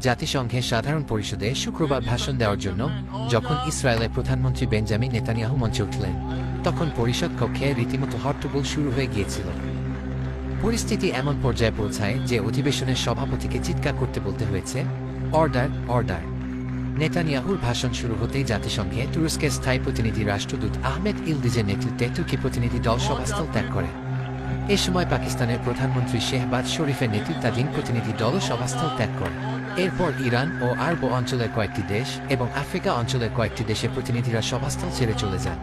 জাতিসংঘের সাধারণ পরিষদে শুক্রবার ভাষণ দেওয়ার জন্য যখন ইসরায়েলের প্রধানমন্ত্রী বেঞ্জামিন নেতানিয়াহু মঞ্চে উঠলেন, তখন পরিষদ কক্ষে রীতিমতো হট্টগোল শুরু হয়ে গিয়েছিল। পরিস্থিতি এমন পর্যায়ে পৌঁছায় যে অধিবেশনের সভাপতিকে চিৎকার করতে বলতে হয়েছে, অর্ডার অর্ডার। নেতানিয়াহুর ভাষণ শুরু হতেই জাতিসংঘে তুরস্কের স্থায়ী প্রতিনিধি রাষ্ট্রদূত আহমেদ ইলদিজের নেতৃত্বে তুর্কি প্রতিনিধি দল সভাস্থল ত্যাগ করে। এ সময় পাকিস্তানের প্রধানমন্ত্রী শেহবাজ শরীফের নেতৃত্বাধীন প্রতিনিধি দল সভাস্থল ত্যাগ করে। এরপর ইরান ও আরব অঞ্চলের কয়েকটি দেশ এবং আফ্রিকা অঞ্চলের কয়েকটি দেশের প্রতিনিধিরা সভাস্থল ছেড়ে চলে যান।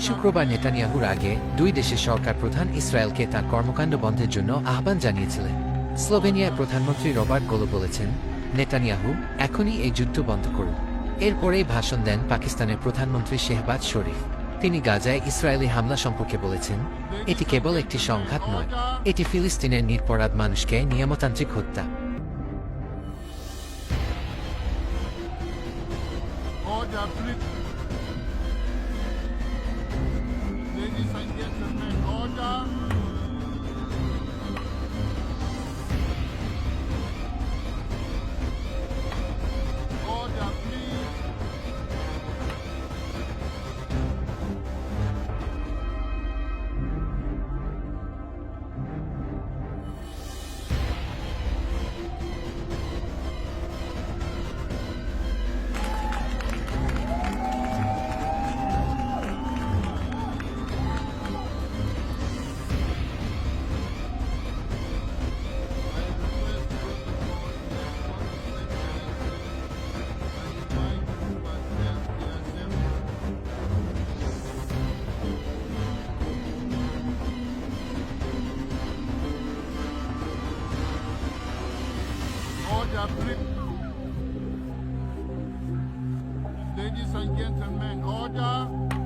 শুক্রবার নেতানিয়াহুর আগে দুই দেশের সরকার প্রধান ইসরায়েলকে তার কর্মকাণ্ড বন্ধের জন্য আহ্বান জানিয়েছিলেন। স্লোভেনিয়ার প্রধানমন্ত্রী রবার্ট গোলো বলেছেন, নেতানিয়াহু এখনই এই যুদ্ধ বন্ধ করুন। এরপরেই ভাষণ দেন পাকিস্তানের প্রধানমন্ত্রী শেহবাজ শরীফ। তিনি গাজায় ইসরায়েলি হামলা সম্পর্কে বলেছেন, এটি কেবল একটি সংঘাত নয়, এটি ফিলিস্তিনের নিরপরাধ মানুষকে নিয়মতান্ত্রিক হত্যা। the affiliate Ladies and gentlemen, order.